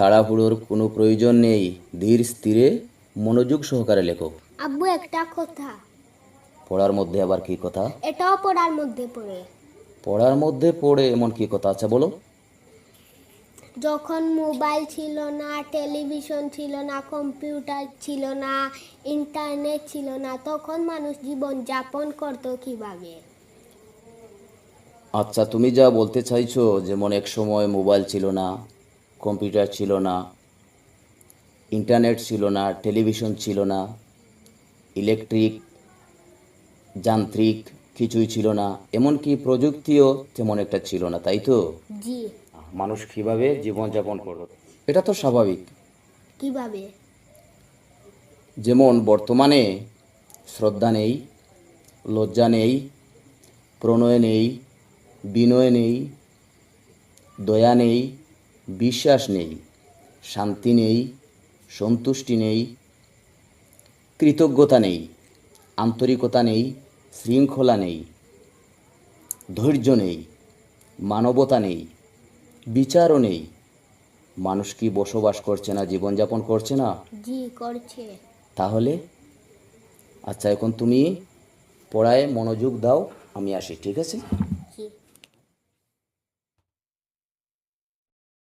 তাড়াহুড়োর কোনো প্রয়োজন নেই। ধীর স্থিরে মনোযোগ সহকারে লেখো। আব্বু একটা কথা। পড়ার মধ্যে আবার কি কথা? এটাও পড়ার মধ্যে পড়ে। পড়ার মধ্যে পড়ে এমন কি কথা? আচ্ছা বলো। যখন মোবাইল ছিল না টেলিভিশন ছিল না কম্পিউটার ছিল না ইন্টারনেট ছিল না তখন মানুষ জীবন যাপন করতো কীভাবে? আচ্ছা তুমি যা বলতে চাইছো যেমন এক সময় মোবাইল ছিল না কম্পিউটার ছিল না ইন্টারনেট ছিল না টেলিভিশন ছিল না ইলেকট্রিক যান্ত্রিক কিছুই ছিল না এমনকি প্রযুক্তিও তেমন একটা ছিল না তাই তো? মানুষ কীভাবে জীবনযাপন করত এটা তো স্বাভাবিক। কীভাবে? যেমন বর্তমানে শ্রদ্ধা নেই লজ্জা নেই প্রণয় নেই বিনয় নেই দয়া নেই বিশ্বাস নেই শান্তি নেই সন্তুষ্টি নেই কৃতজ্ঞতা নেই আন্তরিকতা নেই শৃঙ্খলা নেই ধৈর্য নেই মানবতা নেই বিচারও নেই। মানুষ কি বসবাস করছে না জীবনযাপন করছে না? জি করছে। তাহলে? আচ্ছা এখন তুমি পড়ায় মনোযোগ দাও আমি আসি ঠিক আছে?